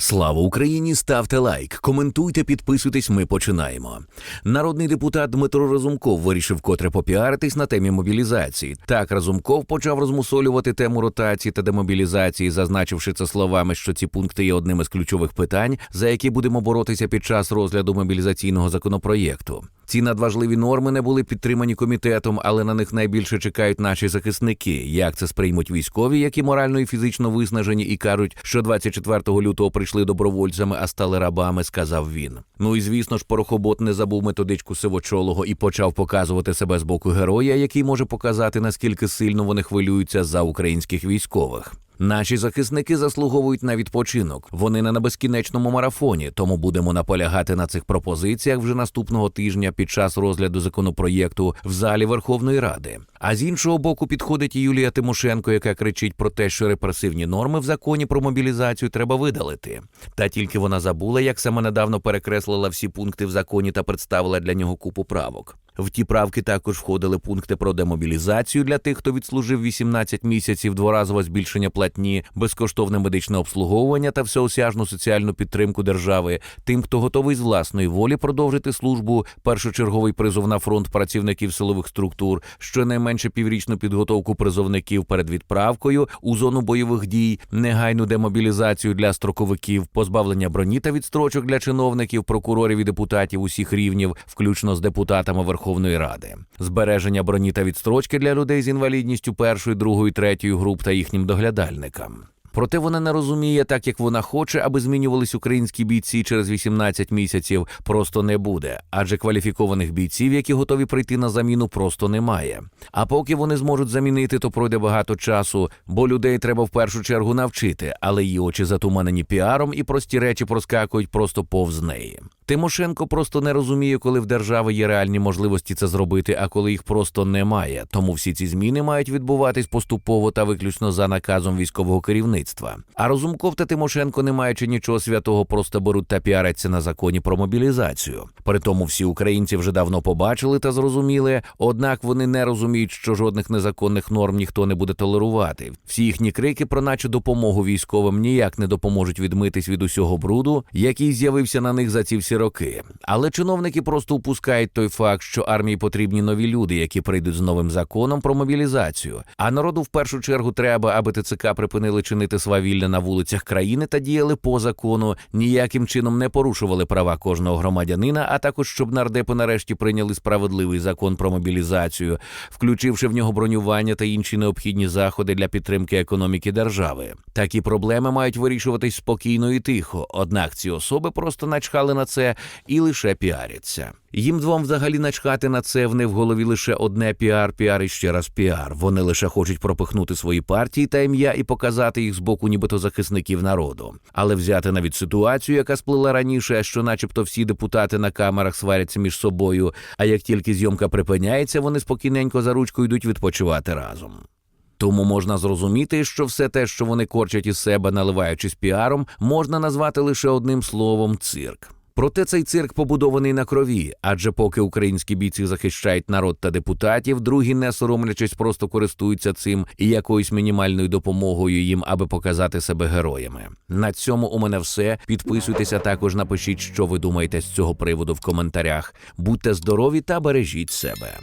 Слава Україні! Ставте лайк, коментуйте, підписуйтесь. Ми починаємо. Народний депутат Дмитро Разумков вирішив котре попіаритись на темі мобілізації. Так Разумков почав розмусолювати тему ротації та демобілізації, зазначивши це словами, що ці пункти є одним із ключових питань, за які будемо боротися під час розгляду мобілізаційного законопроєкту. Ці надважливі норми не були підтримані комітетом, але на них найбільше чекають наші захисники. Як це сприймуть військові, які морально і фізично виснажені, і кажуть, що 24 лютого прийшли добровольцями, а стали рабами, сказав він. Ну і звісно ж, порохобот не забув методичку сивочолого і почав показувати себе з боку героя, який може показати наскільки сильно вони хвилюються за українських військових. Наші захисники заслуговують на відпочинок. Вони не на безкінечному марафоні, тому будемо наполягати на цих пропозиціях вже наступного тижня під час розгляду законопроєкту в залі Верховної Ради. А з іншого боку підходить Юлія Тимошенко, яка кричить про те, що репресивні норми в законі про мобілізацію треба видалити. Та тільки вона забула, як саме недавно перекреслила всі пункти в законі та представила для нього купу правок. В ті правки також входили пункти про демобілізацію для тих, хто відслужив 18 місяців, дворазове збільшення платні, безкоштовне медичне обслуговування та всеосяжну соціальну підтримку держави, тим, хто готовий з власної волі продовжити службу, першочерговий призов на фронт працівників силових структур, щонайменше піврічну підготовку призовників перед відправкою у зону бойових дій, негайну демобілізацію для строковиків, позбавлення броні та відстрочок для чиновників, прокурорів і депутатів усіх рівнів, включно з депутатами Верховної Ради, збереження броні та відстрочки для людей з інвалідністю першої, другої, третьої груп та їхнім доглядальникам. Проте вона не розуміє, так як вона хоче, аби змінювались українські бійці через 18 місяців, просто не буде, адже кваліфікованих бійців, які готові прийти на заміну, просто немає. А поки вони зможуть замінити, то пройде багато часу, бо людей треба в першу чергу навчити, але її очі затуманені піаром і прості речі проскакують просто повз неї. Тимошенко просто не розуміє, коли в держави є реальні можливості це зробити, а коли їх просто немає. Тому всі ці зміни мають відбуватись поступово та виключно за наказом військового керівництва. А Розумков та Тимошенко, не маючи нічого святого, просто беруть та піаряться на законі про мобілізацію. При тому всі українці вже давно побачили та зрозуміли, однак вони не розуміють, що жодних незаконних норм ніхто не буде толерувати. Всі їхні крики про наче допомогу військовим ніяк не допоможуть відмитись від усього бруду, який з'явився на них за ці всі роки. Але чиновники просто упускають той факт, що армії потрібні нові люди, які прийдуть з новим законом про мобілізацію. А народу в першу чергу треба, аби ТЦК припинили чинити свавілля на вулицях країни та діяли по закону, ніяким чином не порушували права кожного громадянина, а також щоб нардепи нарешті прийняли справедливий закон про мобілізацію, включивши в нього бронювання та інші необхідні заходи для підтримки економіки держави. Такі проблеми мають вирішуватись спокійно і тихо. Однак ці особи просто начхали на це і лише піаряться. Їм двом взагалі начхати на це в не в голові лише одне піар, піар і ще раз піар. Вони лише хочуть пропихнути свої партії та ім'я і показати їх з боку, нібито захисників народу. Але взяти навіть ситуацію, яка сплила раніше, що, начебто, всі депутати на камерах сваряться між собою. А як тільки зйомка припиняється, вони спокійненько за ручку йдуть відпочивати разом. Тому можна зрозуміти, що все те, що вони корчать із себе, наливаючись піаром, можна назвати лише одним словом цирк. Проте цей цирк побудований на крові, адже поки українські бійці захищають народ та депутатів, другі, не соромлячись, просто користуються цим і якоюсь мінімальною допомогою їм, аби показати себе героями. На цьому у мене все. Підписуйтеся також, напишіть, що ви думаєте з цього приводу в коментарях. Будьте здорові та бережіть себе.